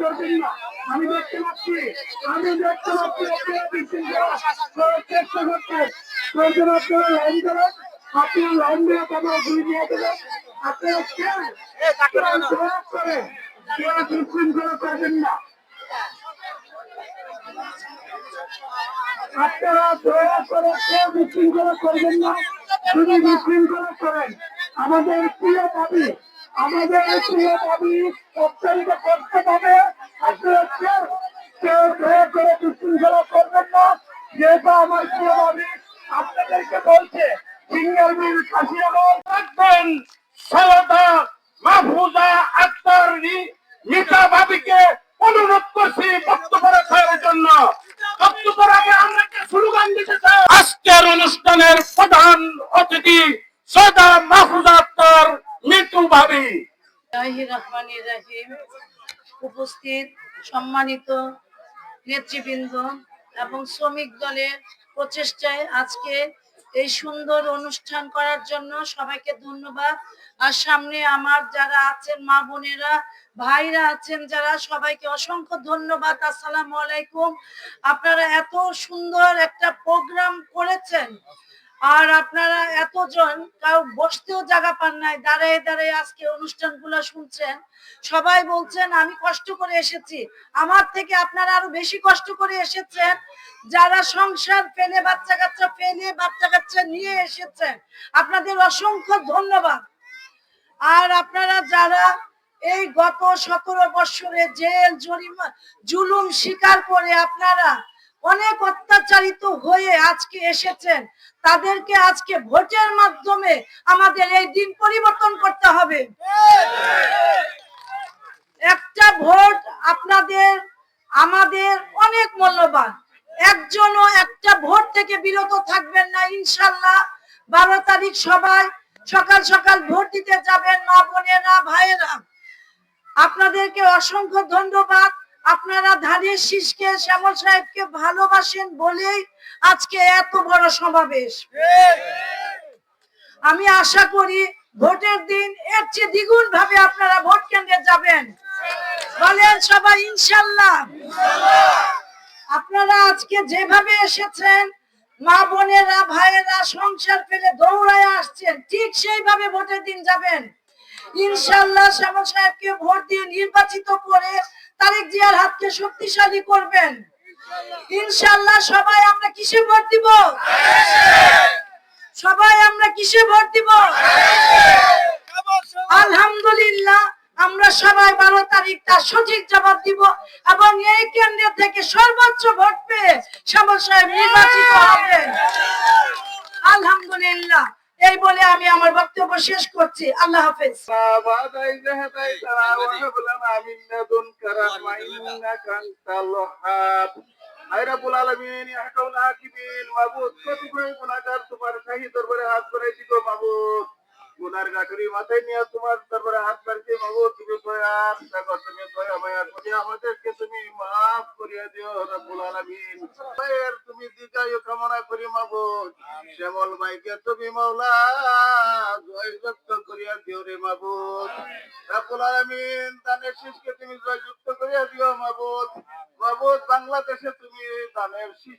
করবেন না। আমি দেখতে পাচ্ছি, আমি দেখতে পাচ্ছি চেষ্টা প্রয়োজন আপনারা লাইন লাইন দিয়ে তাদের দুই নিয়ে দেবেন। আপনারা করবেন না। আপনারা করে কেউ করবেন না। আমাদের প্রিয় দাবি আমাদের প্রিয় দাবি প্রত্যায়িত করতে হবে আপনারা কেউ দয়া করে বিশৃঙ্খলা করবেন না। যেহেতু আমার প্রিয় দাবি আপনাদেরকে বলছে, সিঙ্গেল কাশিয়াগর রাখবেন সৈয়দা মাহফুজা আক্তার নিতা ভাবিকে অনুরোধ করছি বক্তব্য রাখার জন্য। বক্তব্যের আগে আমরা স্লোগান দিতে চাই। আজকের অনুষ্ঠানের প্রধান অতিথি সৈয়দা মাহফুজা আক্তার মিতু ভাবি উপস্থিত সম্মানিত নেতৃবৃন্দ এবং শ্রমিক দলের প্রচেষ্টায় আজকে এই সুন্দর অনুষ্ঠান করার জন্য সবাইকে ধন্যবাদ। আর সামনে আমার যারা আছেন মা বোনেরা, ভাইরা আছেন যারা, সবাইকে অসংখ্য ধন্যবাদ। আসসালামু আলাইকুম। আপনারা এত সুন্দর একটা প্রোগ্রাম করেছেন। আর আপনারা এতজন কাউ বসতেও জায়গা পান নাই, দাঁড়ায় দাঁড়ায় আজকে অনুষ্ঠানগুলো শুনছেন। সবাই বলছেন, আমি কষ্ট করে এসেছি। আমার থেকে আপনারা আরও বেশি কষ্ট করে এসেছেন। যারা সংসার ফেলে বাচ্চা কাচ্চা ফেলে বাচ্চা কাচ্চা নিয়ে এসেছেন, আপনাদের অসংখ্য ধন্যবাদ। আর আপনারা যারা এই গত সতেরো বৎসরে জেল জরিমা জুলুম স্বীকার করে, আপনারা অনেক অত্যাচারিত হয়ে আজকে এসেছেন। তাদেরকে আজকে ভোটের মাধ্যমে আমাদের এই দিন পরিবর্তন করতে হবে। একটা ভোট আপনাদের, আমাদের অনেক মূল্যবান। একজনও একটা ভোট থেকে বিরত থাকবেন না, ইনশাল্লাহ। বারো তারিখ সবাই সকাল সকাল ভোট দিতে যাবেন মা বোনেরা, ভাইয়েরা। আপনাদেরকে অসংখ্য ধন্যবাদ। আপনারা ধানের শীষকে, শ্যামল সাহেবকে ভালোবাসেন বলেই আজকে এত বড় সমাবেশ। আমি আশা করি ভোটের দিন এর চেয়ে দ্বিগুণ ভাবে আপনারা ভোট কেন্দ্রে যাবেন। বলেন সবাই, ইনশাল্লাহ। আপনারা আজকে যেভাবে এসেছেন, মা বোনেরা, ভাইয়েরা সংসার ফেলে দৌড়ায় আসছেন, ঠিক সেইভাবে ভোটের দিন যাবেন। ইনশাল্লাহ শ্যামল সাহেবকে ভোট দিয়ে নির্বাচিত করে তারেক জিয়ার হাতকে শক্তিশালী করবেন। ইনশাল্লাহ সবাই আমরা কিসে ভোট দিব? সবাই আমরা কিসে ভোট দিব? আলহামদুলিল্লাহ, আমরা সবাই বারো তারিখ তার সঠিক জবাব দিব এবং এই কেন্দ্র থেকে সর্বোচ্চ ভোট পেয়ে শ্যামল সাহেব নির্বাচিত হবেন আলহামদুলিল্লাহ। এই বলে আমি আমার বক্তব্য শেষ করছি। আল্লাহ হাফেজ। মাবুদ কত গুণাকার তোমার সাহি দরবারে হাত করে গো মাবুদ গুনার গাঠুরি মাথায় নিয়ে তোমার দরবারে হাত বাড়িয়ে মাবুদ তুমি দয়ার সাগর তুমি দয়া মায়া করে আমাদেরকে তুমি মাফ করিয়া দিও রাব্বুল আলামিন। ভাইয়ের তুমি দীর্ঘায়ু কামনা করি মাবুদ শ্যামল ভাইকে তুমি মাওলা জয়যুক্ত করিয়া দিও রে মাবুদ। রাব্বুল আলামিন দানের শীষকে তুমি জয়যুক্ত করিয়া দিও মাবুদ। মাবুদ বাংলাদেশে তুমি দানের শীষ